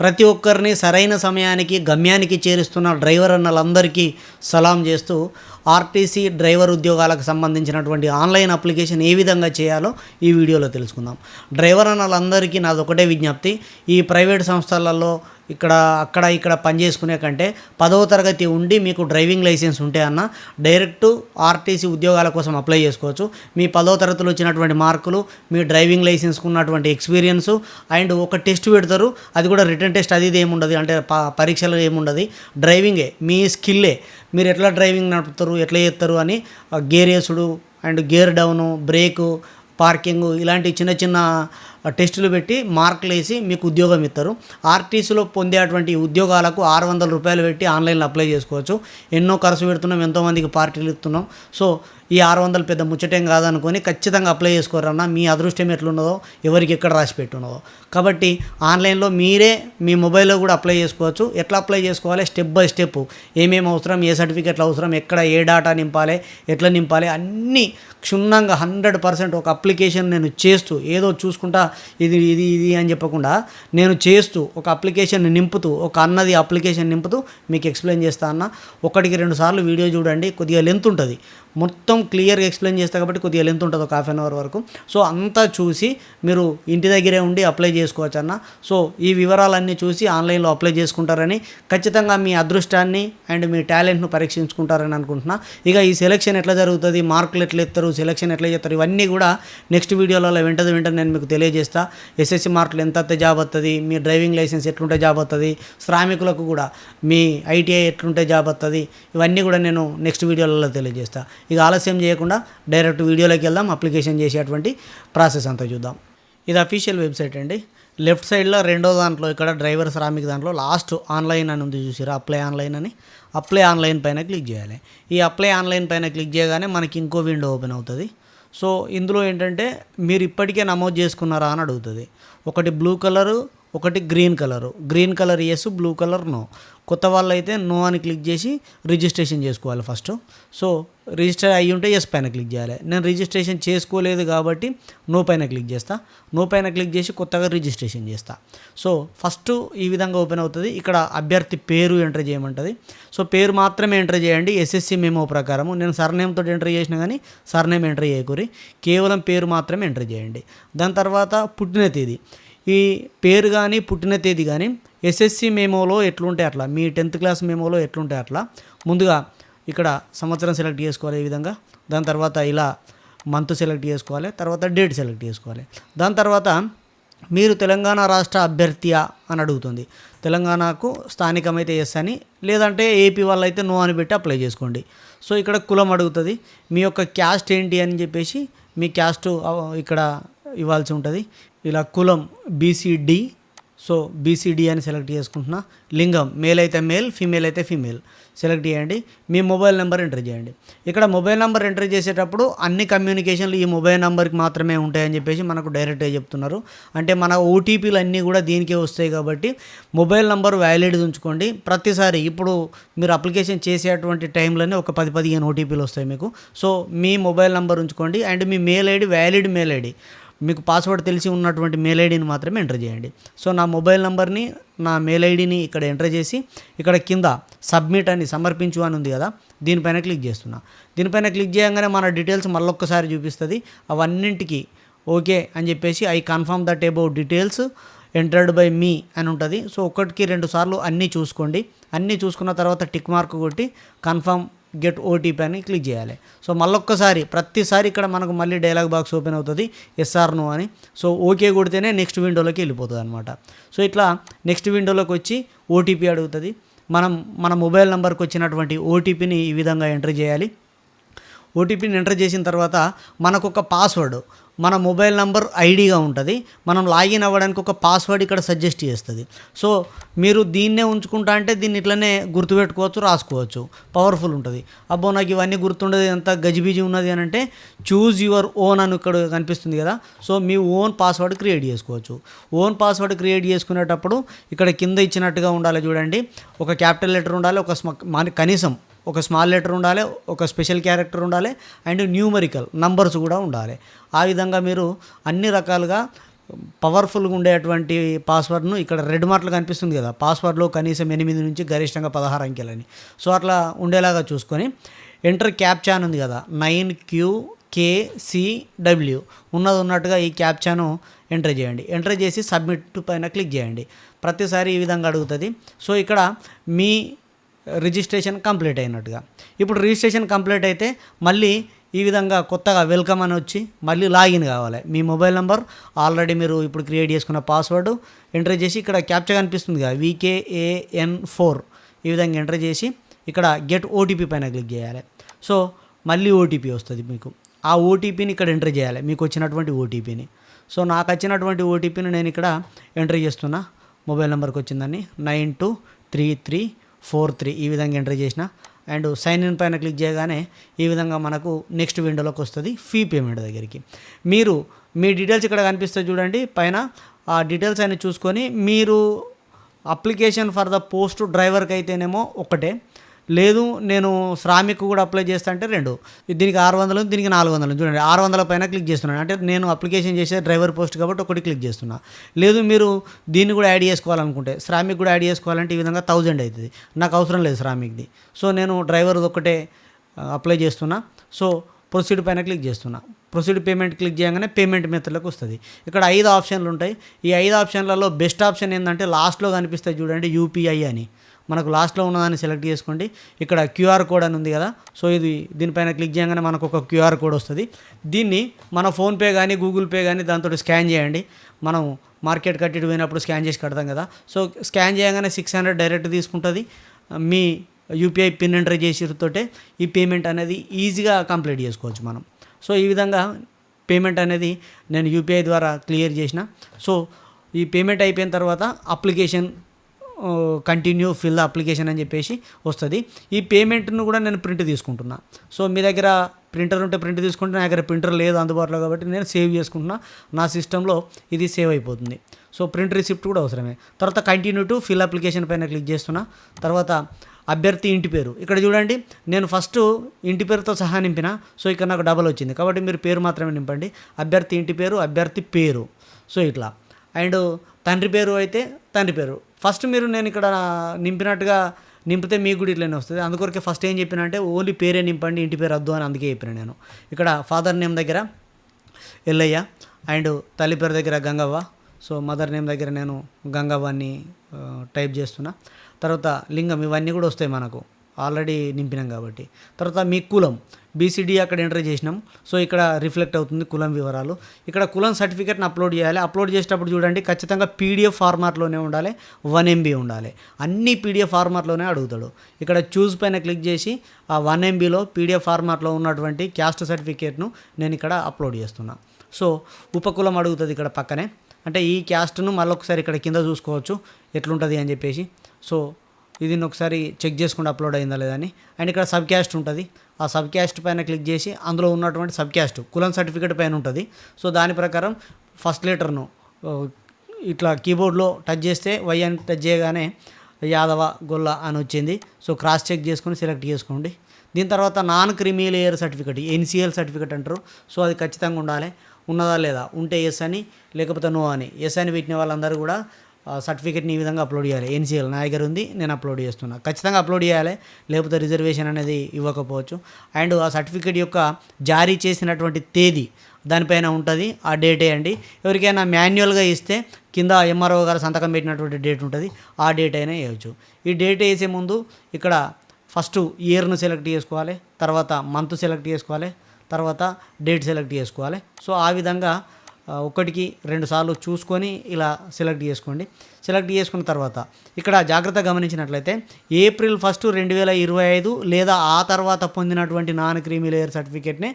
ప్రతి ఒక్కరిని సరైన సమయానికి గమ్యానికి చేరుస్తున్న డ్రైవర్ అన్నలందరికీ సలాం చేస్తూ ఆర్టీసీ డ్రైవర్ ఉద్యోగాలకు సంబంధించినటువంటి ఆన్లైన్ అప్లికేషన్ ఏ విధంగా చేయాలో ఈ వీడియోలో తెలుసుకుందాం. డ్రైవర్ అన్నలందరికీ నాది ఒకటే విజ్ఞప్తి. ఈ ప్రైవేట్ సంస్థలలో ఇక్కడ అక్కడ ఇక్కడ పనిచేసుకునే కంటే పదవ తరగతి ఉండి మీకు డ్రైవింగ్ లైసెన్స్ ఉంటే అన్న డైరెక్ట్ ఆర్టీసీ ఉద్యోగాల కోసం అప్లై చేసుకోవచ్చు. మీ పదవ తరగతిలో వచ్చినటువంటి మార్కులు మీ డ్రైవింగ్ లైసెన్స్కు ఉన్నటువంటి ఎక్స్పీరియన్స్ అండ్ ఒక టెస్ట్ పెడతారు. అది కూడా రిటర్న్ టెస్ట్ అది ఇది ఏముండదు అంటే ప- పరీక్షలు ఏముండదు. డ్రైవింగే మీ స్కిల్లే. మీరు ఎట్లా డ్రైవింగ్ నడుపుతారు ఎట్లా చేస్తారు అని gear వేసుడు and gear down brake parking ఇలాంటి చిన్న చిన్న టెస్టులు పెట్టి మార్కులు వేసి మీకు ఉద్యోగం ఇస్తారు. ఆర్టీసీలో పొందేటువంటి ఉద్యోగాలకు ఆరు వందల రూపాయలు పెట్టి ఆన్లైన్లో అప్లై చేసుకోవచ్చు. ఎన్నో ఖర్చు పెడుతున్నాం ఎంతోమందికి పార్టీలు ఇస్తున్నాం. సో ఈ ఆరు వందలు పెద్ద ముచ్చటేం కాదనుకొని ఖచ్చితంగా అప్లై చేసుకోరన్నా మీ అదృష్టం ఎట్లున్నదో ఎవరికి ఎక్కడ రాసి పెట్టున్నదో. కాబట్టి ఆన్లైన్లో మీరే మీ మొబైల్లో కూడా అప్లై చేసుకోవచ్చు. ఎట్లా అప్లై చేసుకోవాలి? Step by step. ఏమేమి అవసరం ఏ సర్టిఫికెట్లు అవసరం ఎక్కడ ఏ డాటా నింపాలి ఎట్లా నింపాలి అన్నీ క్షుణ్ణంగా హండ్రెడ్ పర్సెంట్ ఒక అప్లికేషన్ నేను చేస్తూ ఏదో చూసుకుంటా ఇది ఇది ఇది అని చెప్పకుండా నేను చేస్తూ ఒక అప్లికేషన్ నింపుతూ ఒక అన్నది అప్లికేషన్ నింపుతూ మీకు ఎక్స్ప్లెయిన్ చేస్తా అన్న. ఒకటికి రెండు సార్లు వీడియో చూడండి కొద్దిగా లెంత్ ఉంటుంది. మొత్తం క్లియర్గా ఎక్స్ప్లెయిన్ చేస్తా కాబట్టి కొద్దిగా లెంత్ ఉంటుంది ఒక హాఫ్ అన్ అవర్ వరకు. సో అంతా చూసి మీరు ఇంటి దగ్గరే ఉండి అప్లై చేసుకోవచ్చు అన్న. సో ఈ వివరాలన్నీ చూసి ఆన్లైన్లో అప్లై చేసుకుంటారని ఖచ్చితంగా మీ అదృష్టాన్ని అండ్ మీ టాలెంట్ను పరీక్షించుకుంటారని అనుకుంటున్నా. ఇక ఈ సెలెక్షన్ ఎట్లా జరుగుతుంది మార్కులు ఎట్లా ఎత్తారు సెలెక్షన్ ఎట్లా చేస్తారు ఇవన్నీ కూడా నెక్స్ట్ వీడియోలలో వెంటనే వెంటనే నేను మీకు తెలియజేస్తా. ఎస్ఎస్సి మార్కులు ఎంత వస్తే జాబ్ వస్తుంది మీ డ్రైవింగ్ లైసెన్స్ ఎట్లుంటే జాబ్ వస్తుంది శ్రామికులకు కూడా మీ ఐటీఐ ఎట్లుంటే జాబ్ వస్తుంది ఇవన్నీ కూడా నేను నెక్స్ట్ వీడియోలలో తెలియజేస్తా. ఇక ఆలస్యం చేయకుండా డైరెక్ట్ వీడియోలోకి వెళ్దాం అప్లికేషన్ చేసేటువంటి ప్రాసెస్ అంతా చూద్దాం. ఇది అఫీషియల్ వెబ్సైట్ అండి. లెఫ్ట్ సైడ్లో రెండో దాంట్లో ఇక్కడ డ్రైవర్ శ్రామిక్ దాంట్లో లాస్ట్ ఆన్లైన్ అని ఉంది చూసారా అప్లై ఆన్లైన్ అని. అప్లై ఆన్లైన్ పైన క్లిక్ చేయాలి. ఈ అప్లై ఆన్లైన్ పైన క్లిక్ చేయగానే మనకి ఇంకో విండో ఓపెన్ అవుతుంది. సో ఇందులో ఏంటంటే మీరు ఇప్పటికే నమోదు చేసుకున్నారా అని అడుగుతుంది. ఒకటి బ్లూ కలరు ఒకటి green colour. Green colour yes blue colour no. కొత్త వాళ్ళు అయితే నో అని క్లిక్ చేసి రిజిస్ట్రేషన్ చేసుకోవాలి ఫస్ట్. సో రిజిస్టర్ అయ్యి ఉంటే ఎస్ పైన క్లిక్ చేయాలి. నేను రిజిస్ట్రేషన్ చేసుకోలేదు కాబట్టి నో పైన క్లిక్ చేస్తా. నో పైన క్లిక్ చేసి కొత్తగా రిజిస్ట్రేషన్ చేస్తా. సో ఫస్ట్ ఈ విధంగా ఓపెన్ అవుతుంది. ఇక్కడ అభ్యర్థి పేరు ఎంటర్ చేయమంటుంది. సో పేరు మాత్రమే ఎంటర్ చేయండి. ఎస్ఎస్సి మెమో ప్రకారము. నేను సర్నేమ్ తోటి ఎంటర్ చేసినా కానీ సర్నేమ్ ఎంటర్ చేయకూరి. కేవలం పేరు మాత్రమే ఎంటర్ చేయండి. దాని తర్వాత పుట్టిన తేదీ. ఈ పేరు కానీ పుట్టిన తేదీ కానీ ఎస్ఎస్సి మేమోలో ఎట్లుంటే అట్లా మీ టెన్త్ క్లాస్ మేమోలో ఎట్లుంటే అట్లా ముందుగా ఇక్కడ సంవత్సరం సెలెక్ట్ చేసుకోవాలి ఈ విధంగా దాని తర్వాత ఇలా మంత్ సెలెక్ట్ చేసుకోవాలి తర్వాత డేట్ సెలెక్ట్ చేసుకోవాలి. దాని తర్వాత మీరు తెలంగాణ రాష్ట్ర అభ్యర్థియా అని అడుగుతుంది. తెలంగాణకు స్థానికమైతే ఎస్ అని లేదంటే ఏపీ వాళ్ళైతే నో అని పెట్టి అప్లై చేసుకోండి. సో ఇక్కడ కులం అడుగుతుంది. మీ యొక్క క్యాస్ట్ ఏంటి అని చెప్పేసి మీ క్యాస్ట్ ఇక్కడ ఇవ్వాల్సి ఉంటుంది. ఇలా కులం బీసీడి సో బీసీడీ అని సెలెక్ట్ చేసుకుంటున్నా. లింగం మేల్ అయితే మేల్ ఫీమేల్ అయితే ఫీమేల్ సెలెక్ట్ చేయండి. మీ మొబైల్ నెంబర్ ఎంటర్ చేయండి. ఇక్కడ మొబైల్ నెంబర్ ఎంటర్ చేసేటప్పుడు అన్ని కమ్యూనికేషన్లు ఈ మొబైల్ నెంబర్కి మాత్రమే ఉంటాయని చెప్పేసి మనకు డైరెక్ట్గా చెప్తున్నారు. అంటే మన ఓటీపీలు అన్నీ కూడా దీనికే వస్తాయి కాబట్టి మొబైల్ నెంబర్ వ్యాలిడ్ ఉంచుకోండి. ప్రతిసారి ఇప్పుడు మీరు అప్లికేషన్ చేసేటువంటి టైంలోనే ఒక పది పదిహేను ఓటీపీలు వస్తాయి మీకు. సో మీ మొబైల్ నెంబర్ ఉంచుకోండి. And me mail ID valid mail ID మీకు పాస్వర్డ్ తెలిసి ఉన్నటువంటి మెయిల్ ఐడిని మాత్రమే ఎంటర్ చేయండి. సో నా మొబైల్ నెంబర్ని నా మెయిల్ ఐడిని ఇక్కడ ఎంటర్ చేసి ఇక్కడ కింద సబ్మిట్ అని సమర్పించు అని ఉంది కదా దీనిపైన క్లిక్ చేస్తున్నా. దీనిపైన క్లిక్ చేయగానే మన డీటెయిల్స్ మళ్ళొక్కసారి చూపిస్తుంది. అవన్నింటికి ఓకే అని చెప్పేసి I confirm that about details entered by me అని ఉంటుంది. సో ఒకటికి రెండు సార్లు అన్నీ చూసుకోండి. అన్నీ చూసుకున్న తర్వాత టిక్ మార్క్ కొట్టి కన్ఫర్మ్ గెట్ ఓటీపీ అని క్లిక్ చేయాలి. సో మళ్ళొక్కసారి ప్రతిసారి ఇక్కడ మనకు మళ్ళీ డైలాగ్ బాక్స్ ఓపెన్ అవుతుంది ఎస్ఆర్ నో అని. సో ఓకే కొడితేనే నెక్స్ట్ విండోలోకి వెళ్ళిపోతుంది అనమాట సో ఇట్లా నెక్స్ట్ విండోలోకి వచ్చి ఓటీపీ అడుగుతుంది. మనం మన మొబైల్ నెంబర్కి వచ్చినటువంటి ఓటీపీని ఈ విధంగా ఎంటర్ చేయాలి. ఓటీపీని ఎంటర్ చేసిన తర్వాత మనకు ఒక పాస్వర్డ్ మన మొబైల్ నంబర్ ఐడిగా ఉంటుంది. మనం లాగిన్ అవ్వడానికి ఒక పాస్వర్డ్ ఇక్కడ సజెస్ట్ చేస్తుంది. సో మీరు దీన్నే ఉంచుకుంటా అంటే దీన్ని ఇట్లనే గుర్తుపెట్టుకోవచ్చు రాసుకోవచ్చు. పవర్ఫుల్ ఉంటుంది. అబ్బో నాకు ఇవన్నీ గుర్తుండదు ఎంత గజిబిజి ఉన్నది అని అంటే చూజ్ యువర్ ఓన్ అని ఇక్కడ కనిపిస్తుంది కదా. సో మీ ఓన్ పాస్వర్డ్ క్రియేట్ చేసుకోవచ్చు. ఓన్ పాస్వర్డ్ క్రియేట్ చేసుకునేటప్పుడు ఇక్కడ కింద ఇచ్చినట్టుగా ఉండాలి చూడండి. ఒక క్యాపిటల్ లెటర్ ఉండాలి ఒక స్మ- మన కనీసం ఒక స్మాల్ లెటర్ ఉండాలి ఒక స్పెషల్ క్యారెక్టర్ ఉండాలి అండ్ న్యూమరికల్ నంబర్స్ కూడా ఉండాలి. ఆ విధంగా మీరు అన్ని రకాలుగా పవర్ఫుల్గా ఉండేటువంటి పాస్వర్డ్ను ఇక్కడ రెడ్ మార్కులు కనిపిస్తుంది కదా పాస్వర్డ్లో కనీసం ఎనిమిది నుంచి గరిష్టంగా పదహారు అంకెలని సో అట్లా ఉండేలాగా చూసుకొని ఎంటర్ క్యాప్చా అని ఉంది కదా నైన్ క్యూ కేసిడబ్ల్యూ ఉన్నది ఉన్నట్టుగా ఈ క్యాప్చాను ఎంటర్ చేయండి. ఎంటర్ చేసి సబ్మిట్ పైన క్లిక్ చేయండి. ప్రతిసారి ఈ విధంగా అడుగుతుంది. సో ఇక్కడ మీ రిజిస్ట్రేషన్ కంప్లీట్ అయినట్టుగా. ఇప్పుడు రిజిస్ట్రేషన్ కంప్లీట్ అయితే మళ్ళీ ఈ విధంగా కొత్తగా వెల్కమ్ అని వచ్చి మళ్ళీ లాగిన్ కావాలి. మీ మొబైల్ నెంబర్ ఆల్రెడీ మీరు ఇప్పుడు క్రియేట్ చేసుకున్న పాస్వర్డ్ ఎంటర్ చేసి ఇక్కడ క్యాప్చర్ కనిపిస్తుంది కదా వికేఏఎన్ ఫోర్ ఈ విధంగా ఎంటర్ చేసి ఇక్కడ గెట్ ఓటీపీ పైన క్లిక్ చేయాలి. సో మళ్ళీ ఓటీపీ వస్తుంది మీకు. ఆ ఓటీపీని ఇక్కడ ఎంటర్ చేయాలి. మీకు వచ్చినటువంటి ఓటీపీని సో నాకు వచ్చినటువంటి ఓటీపీని నేను ఇక్కడ ఎంటర్ చేస్తున్నా. మొబైల్ నెంబర్కి వచ్చిందని nine two three three four three ఈ విధంగా ఎంటర్ చేసిన. అండ్ సైన్ ఇన్ పైన క్లిక్ చేయగానే ఈ విధంగా మనకు నెక్స్ట్ విండోలోకి వస్తుంది ఫీ పేమెంట్ దగ్గరికి. మీరు మీ డీటెయిల్స్ ఇక్కడ కనిపిస్తే చూడండి. పైన ఆ డీటెయిల్స్ అన్ని చూసుకొని మీరు అప్లికేషన్ ఫర్ ద పోస్ట్ డ్రైవర్కి అయితేనేమో ఒకటే. లేదు నేను శ్రామిక్ కూడా అప్లై చేస్తా అంటే రెండు. దీనికి ఆరు వందలు దీనికి నాలుగు వందలు. చూడండి ఆరు వందల పైన క్లిక్ చేస్తున్నాను. అంటే నేను అప్లికేషన్ చేసే డ్రైవర్ పోస్ట్ కాబట్టి ఒకటి క్లిక్ చేస్తున్నా. లేదు మీరు దీన్ని కూడా యాడ్ చేసుకోవాలనుకుంటే శ్రామిక్ కూడా యాడ్ చేసుకోవాలంటే ఈ విధంగా థౌజండ్ అవుతుంది. నాకు అవసరం లేదు శ్రామిక్ది. సో నేను డ్రైవర్ ఒకటే అప్లై చేస్తున్నా. సో ప్రొసీడ్ పైన క్లిక్ చేస్తున్నా. ప్రొసీడ్ పేమెంట్ క్లిక్ చేయగానే పేమెంట్ మెథడ్లోకి వస్తుంది. ఇక్కడ ఐదు ఆప్షన్లు ఉంటాయి. ఈ ఐదు ఆప్షన్లలో బెస్ట్ ఆప్షన్ ఏంటంటే లాస్ట్లో కనిపిస్తాయి చూడండి యూపీఐ అని. మనకు లాస్ట్లో ఉన్నదాన్ని సెలెక్ట్ చేసుకోండి. ఇక్కడ క్యూఆర్ కోడ్ అని ఉంది కదా. సో ఇది దీనిపైన క్లిక్ చేయగానే మనకు ఒక క్యూఆర్ కోడ్ వస్తుంది. దీన్ని మన ఫోన్పే కానీ గూగుల్ పే కానీ దాంతో స్కాన్ చేయండి. మనం మార్కెట్ కట్టి పోయినప్పుడు స్కాన్ చేసి కడతాం కదా. సో స్కాన్ చేయగానే సిక్స్ హండ్రెడ్ డైరెక్ట్ తీసుకుంటుంది. మీ యూపీఐ పిన్ ఎంటర్ చేసితోటే ఈ పేమెంట్ అనేది ఈజీగా కంప్లీట్ చేసుకోవచ్చు మనం. సో ఈ విధంగా పేమెంట్ అనేది నేను యూపీఐ ద్వారా క్లియర్ చేసిన. సో ఈ పేమెంట్ అయిపోయిన తర్వాత application continue fill the application అని చెప్పేసి వస్తుంది. ఈ పేమెంట్ను కూడా నేను ప్రింట్ తీసుకుంటున్నా. సో మీ దగ్గర ప్రింటర్ ఉంటే ప్రింట్ తీసుకుంటే నా దగ్గర ప్రింటర్ లేదు అందుబాటులో కాబట్టి నేను సేవ్ చేసుకుంటున్నా. నా సిస్టంలో ఇది సేవ్ అయిపోతుంది. సో ప్రింట్ రిసిప్ట్ కూడా అవసరమే. తర్వాత కంటిన్యూ టు ఫిల్ అప్లికేషన్ పైన క్లిక్ చేస్తున్నా. తర్వాత అభ్యర్థి ఇంటి పేరు. ఇక్కడ చూడండి నేను ఫస్ట్ ఇంటి పేరుతో సహా నింపిన. సో ఇక్కడ నాకు డబల్ వచ్చింది. కాబట్టి మీరు పేరు మాత్రమే నింపండి. అభ్యర్థి ఇంటి పేరు అభ్యర్థి పేరు. సో ఇట్లా. అండ్ తండ్రి పేరు అయితే తండ్రి పేరు. ఫస్ట్ మీరు నేను ఇక్కడ నింపినట్టుగా నింపితే మీకు కూడా ఇట్లనే వస్తుంది. అందుకొరకే ఫస్ట్ ఏం చెప్పిన అంటే ఓన్లీ పేరే నింపండి ఇంటి పేరు వద్దు అని అందుకే చెప్పిన నేను. ఇక్కడ ఫాదర్ నేమ్ దగ్గర ఎల్లయ్య అండ్ తల్లి పేరు దగ్గర గంగవ్వ. సో మదర్ నేమ్ దగ్గర నేను గంగవ్వని టైప్ చేస్తున్నా. తర్వాత లింగం ఇవన్నీ కూడా వస్తాయి మనకు. ఆల్రెడీ నింపినాం కాబట్టి. తర్వాత మీ కులం. బీసీడీ అక్కడ ఎంటర్ చేసినాం. సో ఇక్కడ రిఫ్లెక్ట్ అవుతుంది కులం వివరాలు. ఇక్కడ కులం సర్టిఫికేట్ని అప్లోడ్ చేయాలి. అప్లోడ్ చేసేటప్పుడు చూడండి ఖచ్చితంగా పీడిఎఫ్ ఫార్మాట్లోనే ఉండాలి వన్ ఎంబీ ఉండాలి. అన్ని పీడిఎఫ్ ఫార్మాట్లోనే అడుగుతాడు. ఇక్కడ చూస్ పైన క్లిక్ చేసి ఆ వన్ ఎంబీలో పీడిఎఫ్ ఫార్మాట్లో ఉన్నటువంటి క్యాస్ట్ సర్టిఫికేట్ను నేను ఇక్కడ అప్లోడ్ చేస్తున్నాను సో ఉపకులం అడుగుతుంది ఇక్కడ పక్కనే. అంటే ఈ క్యాస్ట్ను మళ్ళొకసారి ఇక్కడ కింద చూసుకోవచ్చు ఎట్లుంటుంది అని చెప్పేసి. సో ఇది ఒకసారి చెక్ చేసుకుంటే అప్లోడ్ అయిందా లేదని అండ్ ఇక్కడ సబ్ క్యాస్ట్ ఉంటుంది. ఆ సబ్ క్యాస్ట్ పైన క్లిక్ చేసి అందులో ఉన్నటువంటి సబ్ క్యాస్ట్ కులం సర్టిఫికేట్ పైన ఉంటుంది. సో దాని ప్రకారం ఫస్ట్ లెటర్ను ఇట్లా కీబోర్డ్లో టచ్ చేస్తే వై అని టచ్ చేయగానే యాదవ గొల్ల అని వచ్చింది. సో క్రాస్ చెక్ చేసుకొని సెలెక్ట్ చేసుకోండి. దీని తర్వాత non creamy layer certificate NCL certificate అంటారు. సో అది ఖచ్చితంగా ఉండాలి. ఉన్నదా లేదా? ఉంటే ఎస్ అని లేకపోతే నో అని. ఎస్ అని పెట్టిన వాళ్ళందరూ కూడా సర్టిఫికేట్ని ఈ విధంగా అప్లోడ్ చేయాలి. ఎన్సీఎల్ నా దగ్గర ఉంది నేను అప్లోడ్ చేస్తున్నా. ఖచ్చితంగా అప్లోడ్ చేయాలి లేకపోతే రిజర్వేషన్ అనేది ఇవ్వకపోవచ్చు. అండ్ ఆ సర్టిఫికేట్ యొక్క జారీ చేసినటువంటి తేదీ దానిపైన ఉంటుంది ఆ డేటే అండి. ఎవరికైనా మాన్యువల్గా ఇస్తే కింద ఎంఆర్ఓ గారు సంతకం పెట్టినటువంటి డేట్ ఉంటుంది ఆ డేట్ అయినా వేయవచ్చు ఈ డేట్ వేసే ముందు ఇక్కడ ఫస్ట్ ఇయర్ను సెలెక్ట్ చేసుకోవాలి తర్వాత మంత్ సెలెక్ట్ చేసుకోవాలి తర్వాత డేట్ సెలెక్ట్ చేసుకోవాలి. సో ఆ విధంగా ఒకటికి రెండు సార్లు చూసుకొని ఇలా సెలెక్ట్ చేసుకోండి. సెలెక్ట్ చేసుకున్న తర్వాత ఇక్కడ జాగ్రత్త గమనించినట్లయితే ఏప్రిల్ ఫస్ట్ రెండు వేల ఇరవై ఐదు లేదా ఆ తర్వాత పొందినటువంటి నాన్ క్రీమీ లేయర్ సర్టిఫికేట్ని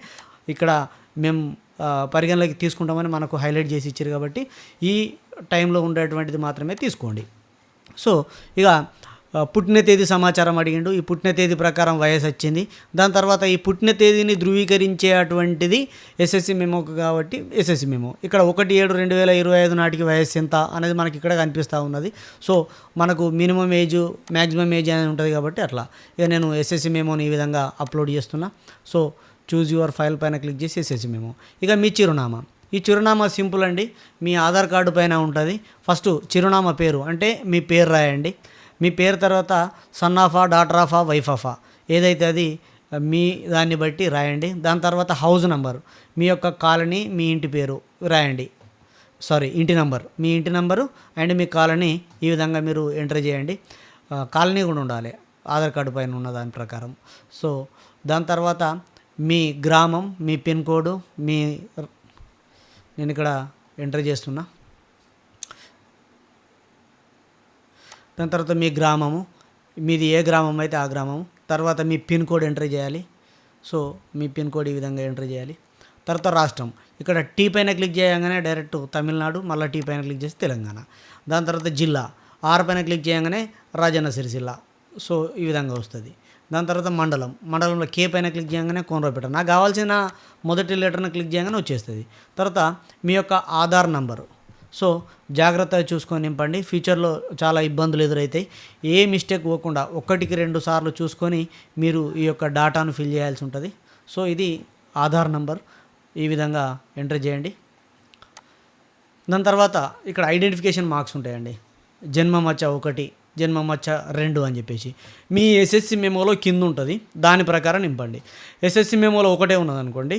ఇక్కడ మేము పరిగణలోకి తీసుకుంటామని మనకు హైలైట్ చేసి ఇచ్చారు కాబట్టి ఈ టైంలో ఉండేటువంటిది మాత్రమే తీసుకోండి. సో ఇక పుట్టిన తేదీ సమాచారం అడిగిండు. ఈ పుట్టిన తేదీ ప్రకారం వయసు వచ్చింది. దాని తర్వాత ఈ పుట్టిన తేదీని ధృవీకరించే అటువంటిది ఎస్ఎస్సి మెమో కాబట్టి ఎస్ఎస్సి మెమో ఇక్కడ ఒకటి ఏడు రెండు వేల ఇరవై ఐదు నాటికి వయస్సు ఎంత అనేది మనకి ఇక్కడ కనిపిస్తూ ఉన్నది. సో మనకు మినిమం ఏజ్ మ్యాక్సిమం ఏజ్ అనేది ఉంటుంది కాబట్టి అట్లా. ఇక నేను ఎస్ఎస్సి మెమోని ఈ విధంగా అప్లోడ్ చేస్తున్నా. సో చూజ్ యువర్ ఫైల్ పైన క్లిక్ చేసి ఎస్ఎస్సి మెమో ఇక మీ చిరునామా. ఈ చిరునామా సింపుల్ అండి. మీ ఆధార్ కార్డు పైన ఉంటుంది. ఫస్ట్ చిరునామా పేరు అంటే మీ పేరు రాయండి. మీ పేరు తర్వాత son of daughter of wife of ఏదైతే అది మీ దాన్ని బట్టి రాయండి. దాని తర్వాత హౌస్ నంబర్ మీ యొక్క కాలనీ మీ ఇంటి పేరు రాయండి. సారీ ఇంటి నంబర్ మీ ఇంటి నంబరు అండ్ మీ కాలనీ ఈ విధంగా మీరు ఎంటర్ చేయండి. కాలనీ కూడా ఉండాలి. ఆధార్ కార్డు పైన ఉన్న దాని ప్రకారం. సో దాని తర్వాత మీ గ్రామం మీ పిన్ కోడ్ మీ నేను ఇక్కడ ఎంటర్ చేస్తున్నా. దాని తర్వాత మీ గ్రామము మీది ఏ గ్రామం అయితే ఆ గ్రామము తర్వాత మీ పిన్ కోడ్ ఎంటర్ చేయాలి. సో మీ పిన్ కోడ్ ఈ విధంగా ఎంటర్ చేయాలి. తర్వాత రాష్ట్రం. ఇక్కడ టీ పైన క్లిక్ చేయగానే డైరెక్ట్ తమిళనాడు మళ్ళీ టీ పైన క్లిక్ చేసి తెలంగాణ. దాని తర్వాత జిల్లా. ఆర్ పైన క్లిక్ చేయగానే రాజన్న సిరిసిల్ల. సో ఈ విధంగా వస్తుంది. దాని తర్వాత మండలం. మండలంలో కే పైన క్లిక్ చేయగానే కోనరాపేట నాకు కావాల్సిన మొదటి లెటర్ని క్లిక్ చేయగానే వచ్చేస్తుంది. తర్వాత మీ యొక్క ఆధార్ నంబరు. సో జాగ్రత్తగా చూసుకొని నింపండి. ఫ్యూచర్లో చాలా ఇబ్బందులు ఎదురవుతాయి ఏ మిస్టేక్ పోకుండా ఒకటికి రెండు సార్లు చూసుకొని మీరు ఈ యొక్క డాటాను ఫిల్ చేయాల్సి ఉంటుంది. సో ఇది ఆధార్ నంబర్. ఈ విధంగా ఎంటర్ చేయండి. దాని తర్వాత ఇక్కడ ఐడెంటిఫికేషన్ మార్క్స్ ఉంటాయండి. జన్మ మచ్చ ఒకటి జన్మ మచ్చ రెండు అని చెప్పేసి. మీ ఎస్ఎస్సి మెమోలో కింద ఉంటుంది. దాని ప్రకారం నింపండి. ఎస్ఎస్సి మెమోలో ఒకటే ఉన్నదనుకోండి.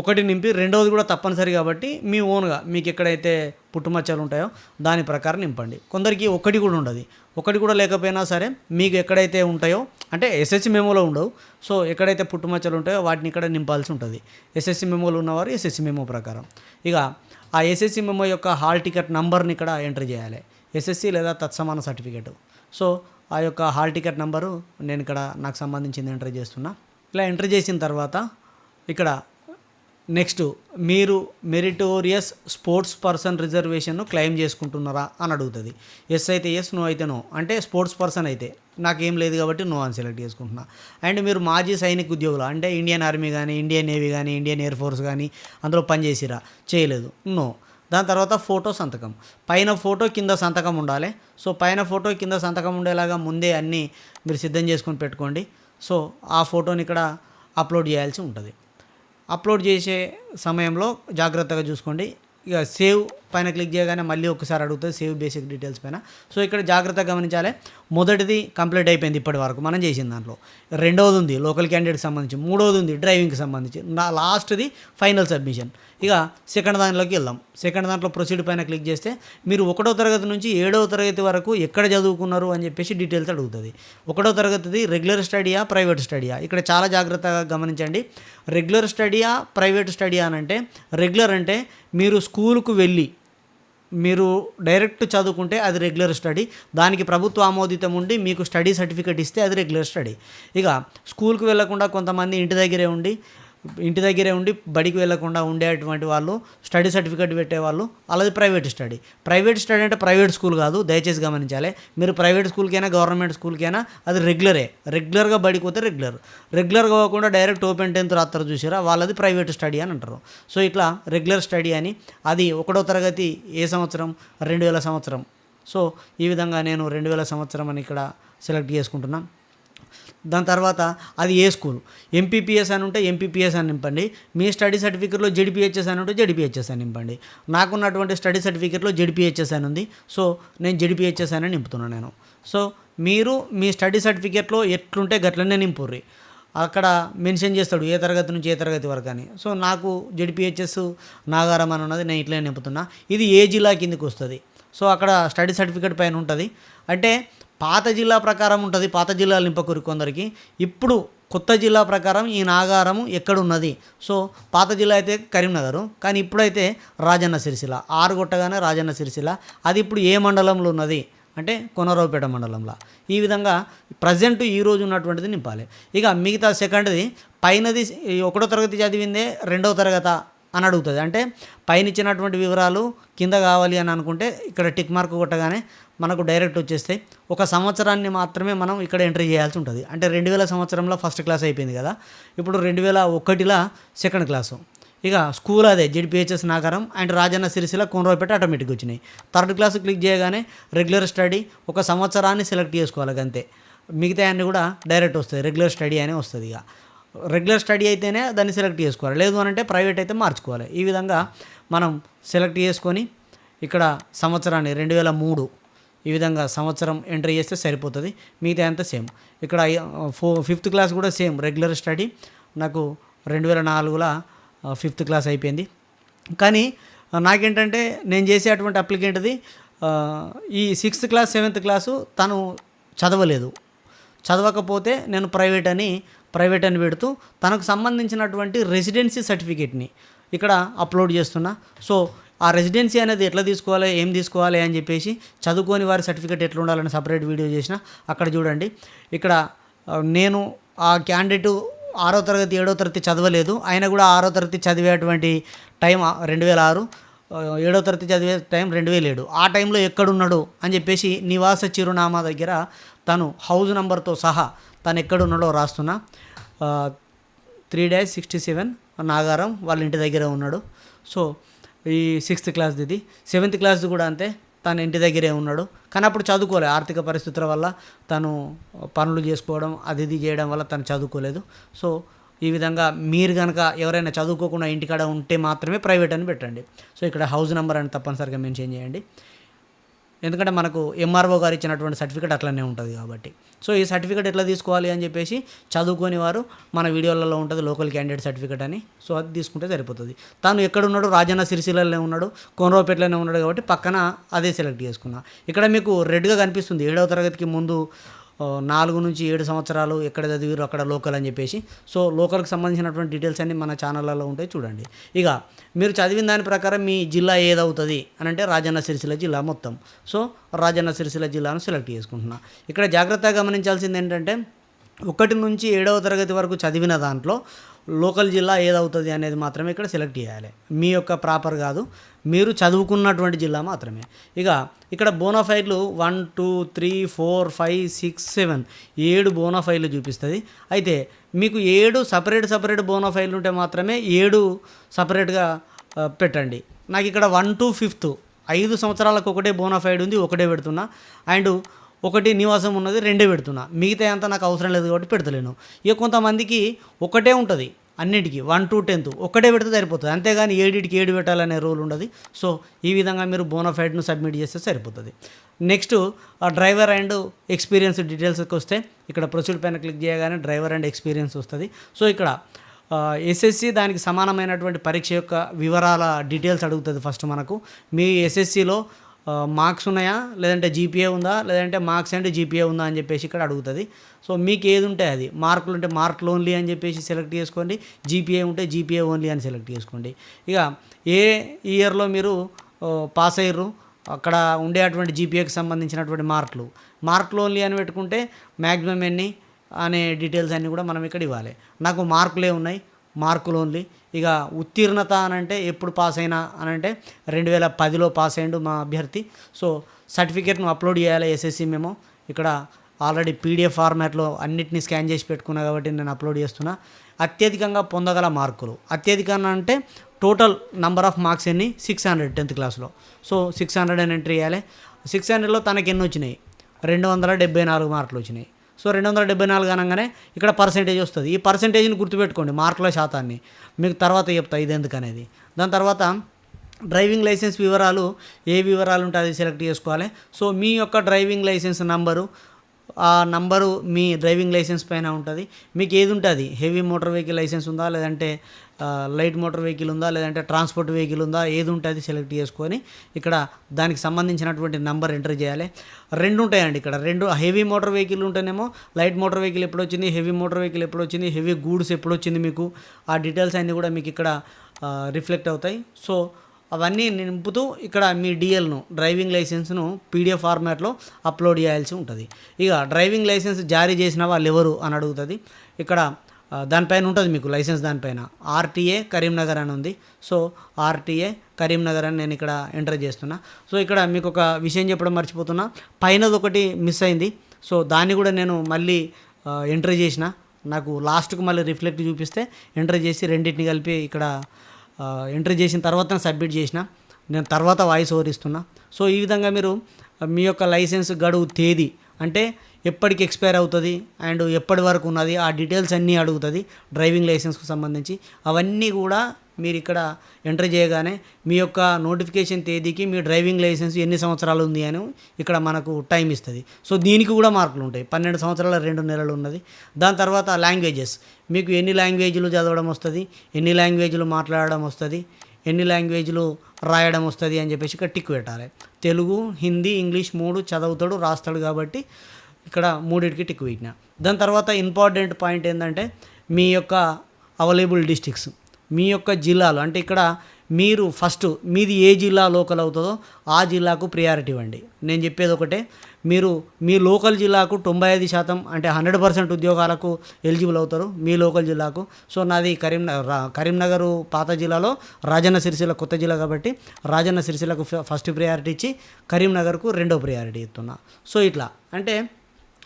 ఒకటి నింపి రెండవది కూడా తప్పనిసరి కాబట్టి మీ ఓన్గా మీకు ఎక్కడైతే పుట్టుమచ్చలు ఉంటాయో దాని ప్రకారం నింపండి. కొందరికి ఒకటి కూడా ఉండదు. ఒకటి కూడా లేకపోయినా సరే మీకు ఎక్కడైతే ఉంటాయో అంటే ఎస్ఎస్సి మెమోలో ఉండవు. సో ఎక్కడైతే పుట్టుమచ్చలు ఉంటాయో వాటిని ఇక్కడ నింపాల్సి ఉంటుంది. ఎస్ఎస్సి మెమోలో ఉన్నవారు ఎస్ఎస్సి మెమో ప్రకారం. ఇక ఆ ఎస్ఎస్సి మెమో యొక్క హాల్ టికెట్ నంబర్ని ఇక్కడ ఎంటర్ చేయాలి. ఎస్ఎస్సి లేదా తత్సమాన సర్టిఫికేట్. సో ఆ యొక్క హాల్ టికెట్ నంబరు నేను ఇక్కడ నాకు సంబంధించింది ఎంటర్ చేస్తున్నా. ఇలా ఎంటర్ చేసిన తర్వాత ఇక్కడ నెక్స్ట్ మీరు మెరిటోరియస్ స్పోర్ట్స్ పర్సన్ రిజర్వేషన్ను క్లెయిమ్ చేసుకుంటున్నారా అని అడుగుతుంది. ఎస్ అయితే ఎస్ నో అయితే నో అంటే స్పోర్ట్స్ పర్సన్ అయితే నాకేం లేదు కాబట్టి నో అని సెలెక్ట్ చేసుకుంటున్నా. అండ్ మీరు మాజీ సైనిక ఉద్యోగులు అంటే ఇండియన్ ఆర్మీ కానీ ఇండియన్ నేవీ కానీ ఇండియన్ ఎయిర్ ఫోర్స్ కానీ అందులో పనిచేసిరా చేయలేదు. నో దాని తర్వాత ఫోటో సంతకం. పైన ఫోటో కింద సంతకం ఉండాలి. సో పైన ఫోటో కింద సంతకం ఉండేలాగా ముందే అన్నీ మీరు సిద్ధం చేసుకొని పెట్టుకోండి. సో ఆ ఫోటోని ఇక్కడ అప్లోడ్ చేయాల్సి ఉంటుంది. అప్లోడ్ చేసే సమయంలో జాగ్రత్తగా చూసుకోండి. ఇక సేవ్ పైన క్లిక్ చేయగానే మళ్ళీ ఒకసారి అడుగుతుంది సేవ్ బేసిక్ డీటెయిల్స్ పైన. సో ఇక్కడ జాగ్రత్తగా గమనించాలి. మొదటిది కంప్లీట్ అయిపోయింది ఇప్పటి వరకు మనం చేసిన దాంట్లో. రెండవది ఉంది లోకల్ క్యాండిడేట్కి సంబంధించి. మూడవది ఉంది డ్రైవింగ్కి సంబంధించి. నా లాస్ట్ది ఫైనల్ సబ్మిషన్. ఇక సెకండ్ దానిలోకి వెళ్దాం. సెకండ్ దాంట్లో ప్రొసీడ్ పైన క్లిక్ చేస్తే మీరు ఒకటో తరగతి నుంచి ఏడవ తరగతి వరకు ఎక్కడ చదువుకున్నారు అని చెప్పేసి డీటెయిల్స్ అడుగుతుంది. ఒకటో తరగతిది రెగ్యులర్ స్టడీయా ప్రైవేట్ స్టడీయా ఇక్కడ చాలా జాగ్రత్తగా గమనించండి. రెగ్యులర్ స్టడీయా ప్రైవేట్ స్టడీయా అని అంటే రెగ్యులర్ అంటే మీరు స్కూల్కు వెళ్ళి మీరు డైరెక్ట్ చదువుకుంటే అది రెగ్యులర్ స్టడీ దానికి ప్రభుత్వ ఆమోదితం ఉండి మీకు స్టడీ సర్టిఫికేట్ ఇస్తే అది రెగ్యులర్ స్టడీ ఇక స్కూల్కి వెళ్ళకుండా కొంతమంది ఇంటి దగ్గరే ఉండి ఇంటి దగ్గరే ఉండి బడికి వెళ్ళకుండా ఉండేటువంటి వాళ్ళు స్టడీ సర్టిఫికేట్ పెట్టేవాళ్ళు అలాది ప్రైవేట్ స్టడీ. ప్రైవేట్ స్టడీ అంటే ప్రైవేట్ స్కూల్ కాదు దయచేసి గమనించాలి. మీరు ప్రైవేట్ స్కూల్కైనా గవర్నమెంట్ స్కూల్కైనా అది రెగ్యులరే. రెగ్యులర్గా బడికి పోతే రెగ్యులర్. రెగ్యులర్గా పోకుండా డైరెక్ట్ ఓపెన్ టెన్త్ రాత్ర చూసారా? వాళ్ళది ప్రైవేట్ స్టడీ అని అంటారు. సో ఇట్లా రెగ్యులర్ స్టడీ అని అది ఒకటో తరగతి ఏ సంవత్సరం? రెండు వేల సంవత్సరం. సో ఈ విధంగా నేను రెండు వేల సంవత్సరం అని ఇక్కడ సెలెక్ట్ చేసుకుంటున్నాను దాని తర్వాత అది ఏ స్కూల్? ఎంపీపీఎస్ అని ఉంటే ఎంపీపీఎస్ అని నింపండి. మీ స్టడీ సర్టిఫికేట్లో జెడ్పీహెచ్ఎస్ అని ఉంటే జెడ్పీహెచ్ఎస్ అని నింపండి. నాకున్నటువంటి స్టడీ సర్టిఫికేట్లో జెడ్పీహెచ్ఎస్ అని ఉంది. సో నేను జెడ్పీహెచ్ఎస్ అని నింపుతున్నాను నేను. సో మీరు మీ స్టడీ సర్టిఫికేట్లో ఎట్లుంటే గట్లనే నింపుర్రి. అక్కడ మెన్షన్ చేస్తాడు ఏ తరగతి నుంచి ఏ తరగతి వరకు అని. సో నాకు జెడ్పీహెచ్ఎస్ నాగారం అని ఉన్నది నేను ఇట్లనే నింపుతున్నా. ఇది ఏ జిల్లా కిందకి వస్తుంది? సో అక్కడ స్టడీ సర్టిఫికేట్ పైన ఉంటుంది. అంటే పాత జిల్లా ప్రకారం ఉంటుంది పాత జిల్లాలు నింపకూరి కొందరికి. ఇప్పుడు కొత్త జిల్లా ప్రకారం ఈ నాగారము ఎక్కడున్నది? సో పాత జిల్లా అయితే కరీంనగర్ కానీ ఇప్పుడైతే రాజన్న సిరిసిల ఆరు కొట్టగానే రాజన్న సిరిసిల అది ఇప్పుడు ఏ మండలంలో ఉన్నది? అంటే కొనరావుపేట మండలంలో. ఈ విధంగా ప్రజెంట్ ఈ రోజు ఉన్నటువంటిది నింపాలి. ఇక మిగతా సెకండ్ది పైనది ఒకటో తరగతి చదివిందే రెండవ తరగత అని అడుగుతుంది. అంటే పైన ఇచ్చినటువంటి వివరాలు కింద కావాలి అని అనుకుంటే ఇక్కడ టిక్ మార్క్ కొట్టగానే మనకు డైరెక్ట్ వచ్చేస్తాయి. ఒక సంవత్సరాన్ని మాత్రమే మనం ఇక్కడ ఎంట్రీ చేయాల్సి ఉంటుంది. అంటే రెండు వేల సంవత్సరంలో ఫస్ట్ క్లాస్ అయిపోయింది కదా. ఇప్పుడు రెండు వేల ఒకటిలో సెకండ్ క్లాసు. ఇక స్కూల్ అదే ZPHS Nagaram and Rajanna Sircilla Konaraopet automatic వచ్చినాయి. థర్డ్ క్లాస్ క్లిక్ చేయగానే రెగ్యులర్ స్టడీ ఒక సంవత్సరాన్ని సెలెక్ట్ చేసుకోవాలి అంతే. మిగతా అన్నీ కూడా డైరెక్ట్ వస్తాయి రెగ్యులర్ స్టడీ అనే వస్తుంది ఇక. రెగ్యులర్ స్టడీ అయితేనే దాన్ని సెలెక్ట్ చేసుకోవాలి. లేదు అని అంటే ప్రైవేట్ అయితే మార్చుకోవాలి. ఈ విధంగా మనం సెలెక్ట్ చేసుకొని ఇక్కడ సంవత్సరాన్ని రెండు వేల మూడు ఈ విధంగా సంవత్సరం ఎంటర్ చేస్తే సరిపోతుంది. మిగతా అంతా సేమ్. ఇక్కడ ఫో ఫిఫ్త్ క్లాస్ కూడా సేమ్ రెగ్యులర్ స్టడీ. నాకు రెండు వేల నాలుగులో ఫిఫ్త్ క్లాస్ అయిపోయింది. కానీ నాకేంటంటే నేను చేసేటువంటి అప్లికెంట్ది ఆ, ఈ సిక్స్త్ క్లాస్ సెవెంత్ క్లాసు తను చదవలేదు. చదవకపోతే నేను ప్రైవేట్ అని ప్రైవేట్ అని పెడుతూ తనకు సంబంధించినటువంటి రెసిడెన్సీ సర్టిఫికేట్ని ఇక్కడ అప్లోడ్ చేస్తున్నా. సో ఆ రెసిడెన్సీ అనేది ఎట్లా తీసుకోవాలి ఏం తీసుకోవాలి అని చెప్పేసి చదువుకోని వారి సర్టిఫికేట్ ఎట్లా ఉండాలని సపరేట్ వీడియో చేసిన అక్కడ చూడండి. ఇక్కడ నేను ఆ క్యాండిడేట్ ఆరో తరగతి ఏడో తరగతి చదవలేదు. ఆయన కూడా ఆరో తరగతి చదివేటువంటి టైం రెండు వేల ఆరు ఏడో తరగతి చదివే టైం రెండు వేల ఏడు ఆ టైంలో ఎక్కడున్నాడు అని చెప్పేసి నివాస చిరునామా దగ్గర తను హౌస్ నంబర్తో సహా తను ఎక్కడ ఉన్నాడో రాస్తున్నా. Three dash sixty seven Nagaram వాళ్ళ ఇంటి దగ్గర ఉన్నాడు. సో ఈ సిక్స్త్ క్లాస్ది ఇది. సెవెంత్ క్లాస్ది కూడా అంతే తన ఇంటి దగ్గరే ఉన్నాడు. కానీ అప్పుడు చదువుకోలేదు ఆర్థిక పరిస్థితుల వల్ల తను పనులు చేసుకోవడం అది ఇది చేయడం వల్ల తను చదువుకోలేదు. సో ఈ విధంగా మీరు కనుక ఎవరైనా చదువుకోకుండా ఇంటికాడ ఉంటే మాత్రమే ప్రైవేట్ అని పెట్టండి. సో ఇక్కడ హౌస్ నెంబర్ అని తప్పనిసరిగా మెన్షన్ చేయండి. ఎందుకంటే మనకు ఎంఆర్ఓ గారు ఇచ్చినటువంటి సర్టిఫికేట్ అట్లనే ఉంటుంది కాబట్టి. సో ఈ సర్టిఫికేట్ ఎట్లా తీసుకోవాలి అని చెప్పేసి చదువుకొని వారు మన వీడియోలలో ఉంటుంది లోకల్ క్యాండిడేట్ సర్టిఫికేట్ అని. సో అది తీసుకుంటే సరిపోతుంది. తాను ఎక్కడ ఉన్నాడు రాజన్న సిరిసిల్లలోనే ఉన్నాడు కోనరావుపేటలోనే ఉన్నాడు కాబట్టి పక్కన అదే సెలెక్ట్ చేసుకున్నా. ఇక్కడ మీకు రెడ్గా కనిపిస్తుంది. ఏడవ తరగతికి ముందు నాలుగు నుంచి ఏడు సంవత్సరాలు ఎక్కడ చదివారు అక్కడ లోకల్ అని చెప్పేసి. సో లోకల్కి సంబంధించినటువంటి డీటెయిల్స్ అన్ని మన ఛానళ్ళలో ఉంటాయి చూడండి. ఇక మీరు చదివిన దాని ప్రకారం మీ జిల్లా ఏదవుతుంది అని అంటే రాజన్న సిరిసిల్ల జిల్లా మొత్తం. సో రాజన్న సిరిసిల్ల జిల్లాను సెలెక్ట్ చేసుకుంటున్నా. ఇక్కడ జాగ్రత్తగా గమనించాల్సింది ఏంటంటే ఒకటి నుంచి ఏడవ తరగతి వరకు చదివిన దాంట్లో లోకల్ జిల్లా ఏదవుతుంది అనేది మాత్రమే ఇక్కడ సెలెక్ట్ చేయాలి. మీ యొక్క ప్రాపర్ కాదు. మీరు చదువుకున్నటువంటి జిల్లా మాత్రమే. ఇక ఇక్కడ బోనాఫైడ్లు one two three four five six seven ఏడు బోనాఫైడ్లు చూపిస్తుంది. అయితే మీకు ఏడు సపరేట్ సపరేట్ బోనాఫైడ్లు ఉంటే మాత్రమే ఏడు సపరేట్గా పెట్టండి. నాకు ఇక్కడ వన్ టు ఫిఫ్త్ ఐదు సంవత్సరాలకు ఒకటే బోనాఫైడ్ ఉంది ఒకటే పెడుతున్నా. అండ్ ఒకటి నివాసం ఉన్నది రెండే పెడుతున్నా. మిగతా అంతా నాకు అవసరం లేదు కాబట్టి పెడతలేను. ఇక కొంతమందికి ఒకటే ఉంటుంది అన్నిటికీ. One to tenth. ఒకటే పెడితే సరిపోతుంది. అంతేగాని ఏడిటికి ఏడు పెట్టాలనే రూల్ ఉండదు. సో ఈ విధంగా మీరు బోనఫైడ్ను సబ్మిట్ చేస్తే సరిపోతుంది. నెక్స్ట్ ఆ డ్రైవర్ అండ్ ఎక్స్పీరియన్స్ డీటెయిల్స్కి వస్తే ఇక్కడ ప్రొసీడ్ పైన క్లిక్ చేయగానే డ్రైవర్ అండ్ ఎక్స్పీరియన్స్ వస్తుంది. సో ఇక్కడ ఎస్ఎస్సి దానికి సమానమైనటువంటి పరీక్ష యొక్క వివరాల డీటెయిల్స్ అడుగుతుంది ఫస్ట్ మనకు. మీ ఎస్ఎస్సిలో మార్క్స్ ఉన్నాయా? లేదంటే జీపీఏ ఉందా? లేదంటే మార్క్స్ అంటే జీపీఏ ఉందా అని చెప్పేసి ఇక్కడ అడుగుతుంది. సో మీకు ఏది ఉంటే అది. మార్కులు ఉంటే మార్క్ ఓన్లీ అని చెప్పేసి సెలెక్ట్ చేసుకోండి. జీపీఏ ఉంటే జీపీఏ ఓన్లీ అని సెలెక్ట్ చేసుకోండి. ఇక ఏ ఇయర్లో మీరు పాస్ అయ్యారు అక్కడ ఉండేటువంటి జీపీఏకి సంబంధించినటువంటి మార్కులు. మార్కులు ఓన్లీ అని పెట్టుకుంటే మ్యాక్సిమం ఎన్ని? అనే డీటెయిల్స్ అన్నీ కూడా మనం ఇక్కడ ఇవ్వాలి. నాకు మార్కులే ఉన్నాయి. మార్కులు ఓన్లీ. ఇక ఉత్తీర్ణత అని అంటే ఎప్పుడు పాస్ అయినా అని అంటే రెండు వేల పదిలో పాస్ అయ్యిండు మా అభ్యర్థి. సో సర్టిఫికేట్ను అప్లోడ్ చేయాలి ఎస్ఎస్సి మేము. ఇక్కడ ఆల్రెడీ పీడిఎఫ్ ఫార్మాట్లో అన్నిటిని స్కాన్ చేసి పెట్టుకున్నా కాబట్టి నేను అప్లోడ్ చేస్తున్నా. అత్యధికంగా పొందగల మార్కులు. అత్యధికంగా అంటే టోటల్ నంబర్ ఆఫ్ మార్క్స్ ఎన్ని? సిక్స్ హండ్రెడ్ టెన్త్ క్లాస్లో. సో సిక్స్ హండ్రెడ్ అని ఎంట్రీ చేయాలి. సిక్స్ హండ్రెడ్లో తనకి ఎన్ని వచ్చినాయి? రెండు వందల డెబ్బై నాలుగు మార్కులు వచ్చినాయి. సో రెండు వందల డెబ్బై నాలుగు అనగానే ఇక్కడ పర్సెంటేజ్ వస్తుంది. ఈ పర్సంటేజ్ని గుర్తుపెట్టుకోండి మార్కుల శాతాన్ని. మీకు తర్వాత చెప్తా ఇది ఎందుకనేది దాని తర్వాత డ్రైవింగ్ లైసెన్స్ వివరాలు ఏ వివరాలు ఉంటే అది సెలెక్ట్ చేసుకోవాలి. సో మీ యొక్క డ్రైవింగ్ లైసెన్స్ నంబరు ఆ నంబరు మీ డ్రైవింగ్ లైసెన్స్ పైన ఉంటుంది. మీకు ఏది ఉంటుంది హెవీ మోటార్ వెహికల్ లైసెన్స్ ఉందా లేదంటే లైట్ మోటార్ వెహికల్ ఉందా లేదంటే ట్రాన్స్పోర్ట్ వెహికల్ ఉందా ఏది ఉంటుంది సెలెక్ట్ చేసుకొని ఇక్కడ దానికి సంబంధించినటువంటి నెంబర్ ఎంటర్ చేయాలి. రెండు ఉంటాయండి ఇక్కడ. రెండు హెవీ మోటార్ వెహికల్ ఉంటేనేమో లైట్ మోటార్ వెహికల్ ఎప్పుడు వచ్చింది హెవీ మోటార్ వెహికల్ ఎప్పుడు వచ్చింది హెవీ గూడ్స్ ఎప్పుడు వచ్చింది మీకు. ఆ డీటెయిల్స్ అన్నీ కూడా మీకు ఇక్కడ రిఫ్లెక్ట్ అవుతాయి. సో అవన్నీ నింపుతూ ఇక్కడ మీ డిఎల్ను డ్రైవింగ్ లైసెన్స్ను పీడిఎఫ్ ఫార్మాట్లో అప్లోడ్ చేయాల్సి ఉంటుంది. ఇక డ్రైవింగ్ లైసెన్స్ జారీ చేసిన వాళ్ళు ఎవరు అని అడుగుతుంది. ఇక్కడ దానిపైన ఉంటుంది మీకు లైసెన్స్ దానిపైన. ఆర్టీఏ కరీంనగర్ అని ఉంది. సో ఆర్టీఏ కరీంనగర్ అని నేను ఇక్కడ ఎంటర్ చేస్తున్నా. సో ఇక్కడ మీకు ఒక విషయం చెప్పడం మర్చిపోతున్నా. పైనది ఒకటి మిస్ అయింది. సో దాన్ని కూడా నేను మళ్ళీ ఎంటర్ చేసిన. నాకు లాస్ట్కు మళ్ళీ రిఫ్లెక్ట్ చూపిస్తే ఎంటర్ చేసి రెండింటిని కలిపి ఇక్కడ ఎంటర్ చేసిన తర్వాత సబ్మిట్ చేసిన. నేను తర్వాత వాయిస్ ఓవర్ ఇస్తున్నా. సో ఈ విధంగా మీరు మీ యొక్క లైసెన్స్ గడువు తేదీ అంటే ఎప్పటికి ఎక్స్పైర్ అవుతుంది అండ్ ఎప్పటి వరకు ఉన్నది ఆ డీటెయిల్స్ అన్నీ అడుగుతుంది డ్రైవింగ్ లైసెన్స్కు సంబంధించి. అవన్నీ కూడా మీరు ఇక్కడ ఎంటర్ చేయగానే మీ యొక్క నోటిఫికేషన్ తేదీకి మీ డ్రైవింగ్ లైసెన్స్ ఎన్ని సంవత్సరాలు ఉంది అని ఇక్కడ మనకు టైం ఇస్తుంది. సో దీనికి కూడా మార్కులు ఉంటాయి. పన్నెండు సంవత్సరాల రెండు నెలలు ఉన్నది. దాని తర్వాత లాంగ్వేజెస్. మీకు ఎన్ని లాంగ్వేజ్లు చదవడం వస్తుంది ఎన్ని లాంగ్వేజ్లు మాట్లాడడం వస్తుంది ఎన్ని లాంగ్వేజ్లు రాయడం వస్తుంది అని చెప్పేసి ఇక్కడ టిక్ పెట్టాలి. తెలుగు హిందీ ఇంగ్లీష్ మూడు చదువుతాడు రాస్తాడు కాబట్టి ఇక్కడ మూడింటికి టిక్ పెట్టిన. దాని తర్వాత ఇంపార్టెంట్ పాయింట్ ఏంటంటే మీ యొక్క అవైలబుల్ డిస్టిక్స్ మీ యొక్క జిల్లాలు. అంటే ఇక్కడ మీరు ఫస్ట్ మీది ఏ జిల్లా లోకల్ అవుతుందో ఆ జిల్లాకు ప్రియారిటీ ఇవ్వండి. నేను చెప్పేది ఒకటే మీరు మీ లోకల్ జిల్లాకు తొంభై ఐదు శాతం అంటే హండ్రెడ్ పర్సెంట్ ఉద్యోగాలకు ఎలిజిబుల్ అవుతారు మీ లోకల్ జిల్లాకు. సో నాది కరీంనగర్ కరీంనగర్ పాత జిల్లాలో రాజన్న సిరిసిల్ల కొత్త జిల్లా కాబట్టి రాజన్న సిరిసిల్లకు ఫస్ట్ ప్రియారిటీ ఇచ్చి కరీంనగర్కు రెండో ప్రియారిటీ ఇస్తున్నా. సో ఇట్లా. అంటే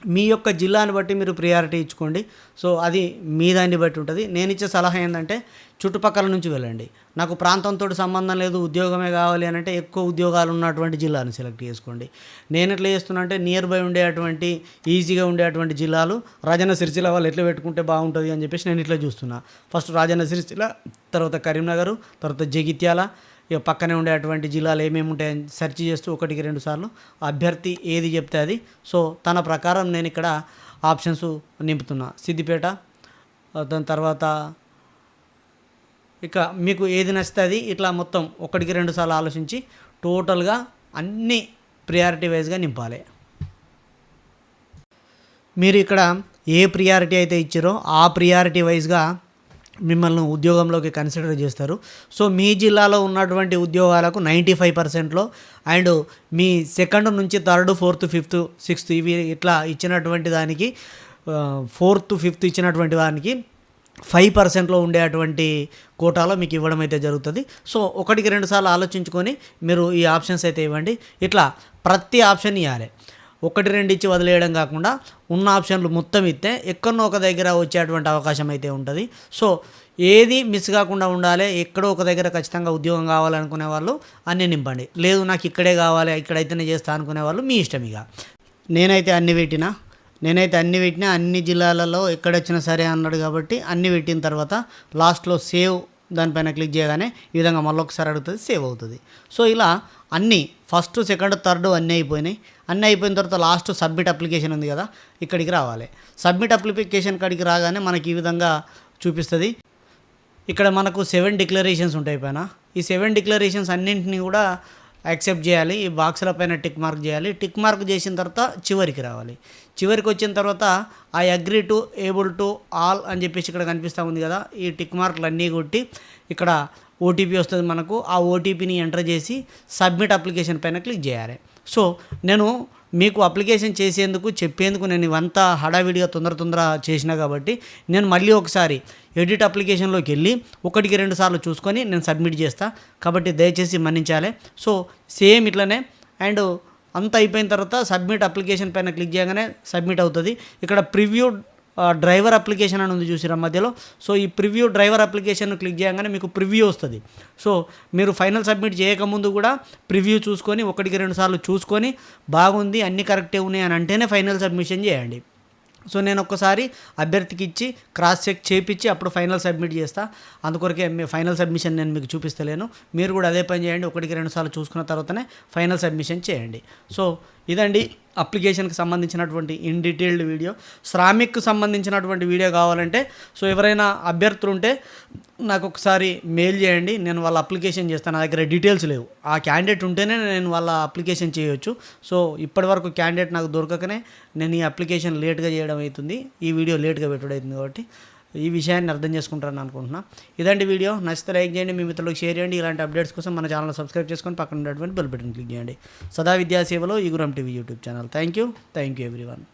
మీ యొక్క జిల్లాని బట్టి మీరు ప్రియారిటీ ఇచ్చుకోండి. సో అది మీ దాన్ని బట్టి ఉంటుంది. నేను ఇచ్చే సలహా ఏంటంటే చుట్టుపక్కల నుంచి వెళ్ళండి. నాకు ప్రాంతంతో సంబంధం లేదు ఉద్యోగమే కావాలి అని అంటే ఎక్కువ ఉద్యోగాలు ఉన్నటువంటి జిల్లాను సెలెక్ట్ చేసుకోండి. నేను ఎట్లా చేస్తున్నా అంటే నియర్ బై ఉండేటువంటి ఈజీగా ఉండేటువంటి జిల్లాలు రాజన్న సిరిసిల్ల వాళ్ళు ఎట్లా పెట్టుకుంటే బాగుంటుంది అని చెప్పేసి నేను ఇట్లా చూస్తున్నా. ఫస్ట్ రాజన్న సిరిసిల్ల తర్వాత కరీంనగర్ తర్వాత జగిత్యాల ఇక పక్కనే ఉండేటువంటి జిల్లాలు ఏమేమి ఉంటాయని సెర్చ్ చేస్తూ ఒకటికి రెండు సార్లు అభ్యర్థి ఏది చెప్తే అది. సో తన ప్రకారం నేను ఇక్కడ ఆప్షన్స్ నింపుతున్నా. సిద్దిపేట దాని తర్వాత ఇక మీకు ఏది నచ్చితే అది ఇట్లా మొత్తం ఒకటికి రెండు సార్లు ఆలోచించి టోటల్గా అన్ని ప్రియారిటీ వైజ్గా నింపాలి. మీరు ఇక్కడ ఏ ప్రియారిటీ అయితే ఇచ్చారో ఆ ప్రియారిటీ వైజ్గా మిమ్మల్ని ఉద్యోగంలోకి కన్సిడర్ చేస్తారు. సో మీ జిల్లాలో ఉన్నటువంటి ఉద్యోగాలకు నైంటీ ఫైవ్ పర్సెంట్లో అండ్ మీ సెకండ్ నుంచి థర్డ్ ఫోర్త్ ఫిఫ్త్ సిక్స్త్ ఇవి ఇట్లా ఇచ్చినటువంటి దానికి ఫోర్త్ ఫిఫ్త్ ఇచ్చినటువంటి దానికి ఫైవ్ పర్సెంట్లో ఉండేటువంటి కోటాలో మీకు ఇవ్వడం అయితే జరుగుతుంది. సో ఒకటికి రెండు సార్లు ఆలోచించుకొని మీరు ఈ ఆప్షన్స్ అయితే ఇవ్వండి. ఇట్లా ప్రతి ఆప్షన్ ఇవ్వాలి ఒకటి రెండు ఇచ్చి వదిలేయడం కాకుండా ఉన్న ఆప్షన్లు మొత్తం ఇస్తే ఎక్కడో ఒక దగ్గర వచ్చేటువంటి అవకాశం అయితే ఉంటుంది. సో ఏది మిస్ కాకుండా ఉండాలి ఎక్కడో ఒక దగ్గర ఖచ్చితంగా ఉద్యోగం కావాలనుకునే వాళ్ళు అన్నీ నింపండి. లేదు నాకు ఇక్కడే కావాలి ఇక్కడైతేనే చేస్తా అనుకునే వాళ్ళు మీ ఇష్టం ఇక. నేనైతే అన్ని పెట్టినా నేనైతే అన్ని పెట్టినా అన్ని జిల్లాలలో ఎక్కడొచ్చినా సరే అన్నాడు కాబట్టి అన్ని పెట్టిన తర్వాత లాస్ట్లో సేవ్ దానిపైన క్లిక్ చేయగానే ఈ విధంగా మళ్ళీ ఒకసారి అడుగుతుంది సేవ్ అవుతుంది. సో ఇలా అన్నీ ఫస్ట్ సెకండ్ థర్డ్ అన్నీ అయిపోయినాయి. అన్నీ అయిపోయిన తర్వాత లాస్ట్ సబ్మిట్ అప్లికేషన్ ఉంది కదా ఇక్కడికి రావాలి. సబ్మిట్ అప్లికేషన్ కాడికి రాగానే మనకి ఈ విధంగా చూపిస్తుంది. ఇక్కడ మనకు సెవెన్ డిక్లరేషన్స్ ఉంటాయి పైన. ఈ సెవెన్ డిక్లరేషన్స్ అన్నింటినీ కూడా యాక్సెప్ట్ చేయాలి. ఈ బాక్సుల పైన టిక్ మార్క్ చేయాలి. టిక్ మార్క్ చేసిన తర్వాత చివరికి రావాలి. చివరికి వచ్చిన తర్వాత I agree to able to all అని చెప్పేసి ఇక్కడ కనిపిస్తూ ఉంది కదా. ఈ టిక్ మార్కులు అన్నీ కొట్టి ఇక్కడ ఓటీపీ వస్తుంది మనకు. ఆ ఓటీపీని ఎంటర్ చేసి సబ్మిట్ అప్లికేషన్ పైన క్లిక్ చేయాలి. సో నేను మీకు అప్లికేషన్ చేసేందుకు చెప్పేందుకు నేను ఇవంతా హడావిడిగా తొందర తొందర చేసినా కాబట్టి నేను మళ్ళీ ఒకసారి ఎడిట్ అప్లికేషన్లోకి వెళ్ళి ఒకటికి రెండు సార్లు చూసుకొని నేను సబ్మిట్ చేస్తాను కాబట్టి దయచేసి మన్నించాలి. సో సేమ్ ఇట్లనే అండ్ అంత అయిపోయిన తర్వాత సబ్మిట్ అప్లికేషన్ పైన క్లిక్ చేయగానే సబ్మిట్ అవుతుంది. ఇక్కడ ప్రివ్యూ డ్రైవర్ అప్లికేషన్ అని ఉంది చూసిరా మధ్యలో. సో ఈ ప్రివ్యూ డ్రైవర్ అప్లికేషన్ క్లిక్ చేయగానే మీకు ప్రివ్యూ వస్తుంది. సో మీరు ఫైనల్ సబ్మిట్ చేయకముందు కూడా ప్రివ్యూ చూసుకొని ఒకటికి రెండు సార్లు చూసుకొని బాగుంది అన్నీ కరెక్టే ఉన్నాయి అని అంటేనే ఫైనల్ సబ్మిషన్ చేయండి. సో నేను ఒక్కసారి అభ్యర్థికి ఇచ్చి క్రాస్ చెక్ చేపించి అప్పుడు ఫైనల్ సబ్మిట్ చేస్తా. అందుకొరకే మీ ఫైనల్ సబ్మిషన్ నేను మీకు చూపిస్తలేను. మీరు కూడా అదే పని చేయండి. ఒకటికి రెండు సార్లు చూసుకున్న తర్వాతనే ఫైనల్ సబ్మిషన్ చేయండి. సో ఇదండి అప్లికేషన్కి సంబంధించినటువంటి ఇన్ డీటెయిల్డ్ వీడియో. శ్రామిక్కు సంబంధించినటువంటి వీడియో కావాలంటే సో ఎవరైనా అభ్యర్థులు ఉంటే నాకు ఒకసారి మెయిల్ చేయండి నేను వాళ్ళ అప్లికేషన్ చేస్తాను. నా దగ్గర డీటెయిల్స్ లేవు. ఆ క్యాండిడేట్ ఉంటేనే నేను వాళ్ళ అప్లికేషన్ చేయొచ్చు. సో ఇప్పటివరకు క్యాండిడేట్ నాకు దొరకకనే నేను ఈ అప్లికేషన్ లేట్గా చేయడం అవుతుంది. ఈ వీడియో లేట్గా పెట్టడం అవుతుంది కాబట్టి ఈ విషయాన్ని అర్థం చేసుకుంటారని అనుకుంటున్నా. ఇదండి వీడియో. నచ్చితే లైక్ చేయండి మీ మిత్రులకు షేర్ చేయండి. ఇలాంటి అప్డేట్స్ కోసం మన ఛానల్ సబ్స్క్రైబ్ చేసుకొని పక్కన ఉన్నటువంటి బెల్ బటన్ క్లిక్ చేయండి. సదా విద్యా సేవలో ఈ Guram TV YouTube channel. Thank you thank you everyone.